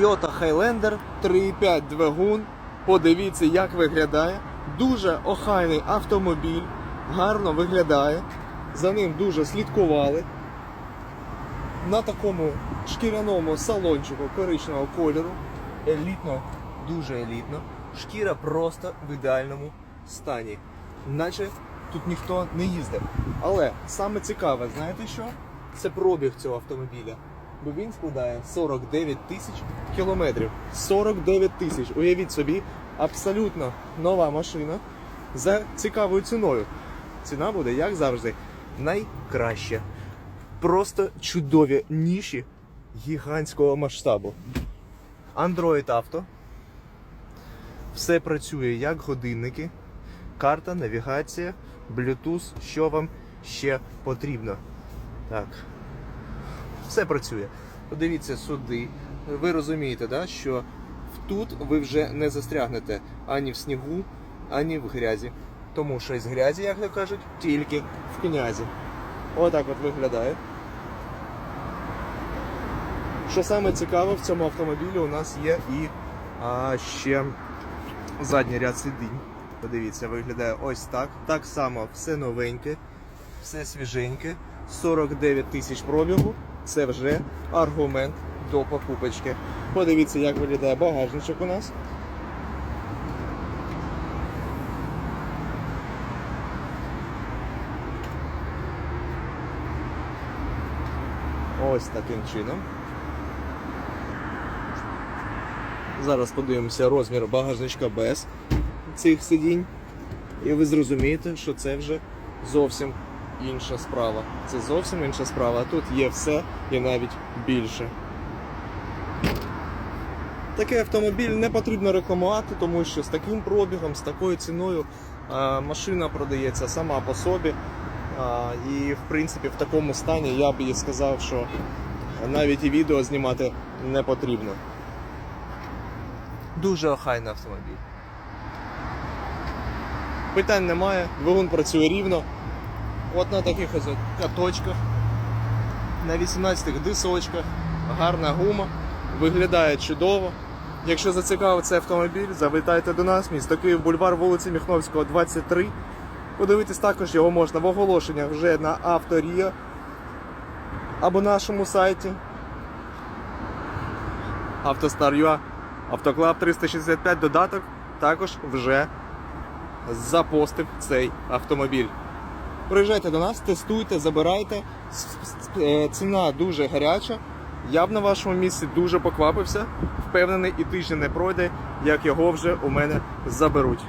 Toyota Highlander 3.5 двигун. Подивіться, як виглядає. Дуже охайний автомобіль, гарно виглядає. За ним дуже слідкували. На такому шкіряному салончику коричневого кольору. Елітно, дуже елітно. Шкіра просто в ідеальному стані. Наче тут ніхто не їздив. Але саме цікаве, знаєте що? Це пробіг цього автомобіля. Бо він складає 49 тисяч кілометрів. 49 тисяч. Уявіть собі, абсолютно нова машина за цікавою ціною. Ціна буде, як завжди, найкраща. Просто чудові ніші гігантського масштабу. Android Auto. Все працює як годинники, карта, навігація, Bluetooth, що вам ще потрібно. Так. Все працює. Подивіться сюди. Ви розумієте, да, що тут ви вже не застрягнете ані в снігу, ані в грязі. Тому що із грязі, як то кажуть, тільки в князі. Отак от виглядає. Що саме цікаве, в цьому автомобілі у нас є і а, ще задній ряд сидінь. Подивіться, виглядає ось так. Так само все новеньке, все свіженьке. 49 тисяч пробігу. Це вже аргумент до покупочки. Подивіться, як виглядає багажничок у нас. Ось таким чином. Зараз подивимося розмір багажничка без цих сидінь. І ви зрозумієте, що це вже зовсім інша справа. Це зовсім інша справа. А Тут є все і навіть більше. Такий автомобіль не потрібно рекламувати, тому що з таким пробігом, з такою ціною машина продається сама по собі. І в принципі в такому стані я б і сказав, що навіть і відео знімати не потрібно. Дуже охайний автомобіль. Питань немає, двигун працює рівно. От на таких ось каточках, на 18 дисочках, гарна гума, виглядає чудово. Якщо зацікавив цей автомобіль, завітайте до нас, місто Київ, бульвар вулиці Міхновського, 23. Подивитись також його можна в оголошеннях вже на Авторія або нашому сайті. Автостар.ua Автоклаб 365 додаток також вже запостив цей автомобіль. Приїжджайте до нас, тестуйте, забирайте. Е, Ціна дуже гаряча. Я б на вашому місці дуже поквапився. Впевнений, і тиждень не пройде, як його вже у мене заберуть.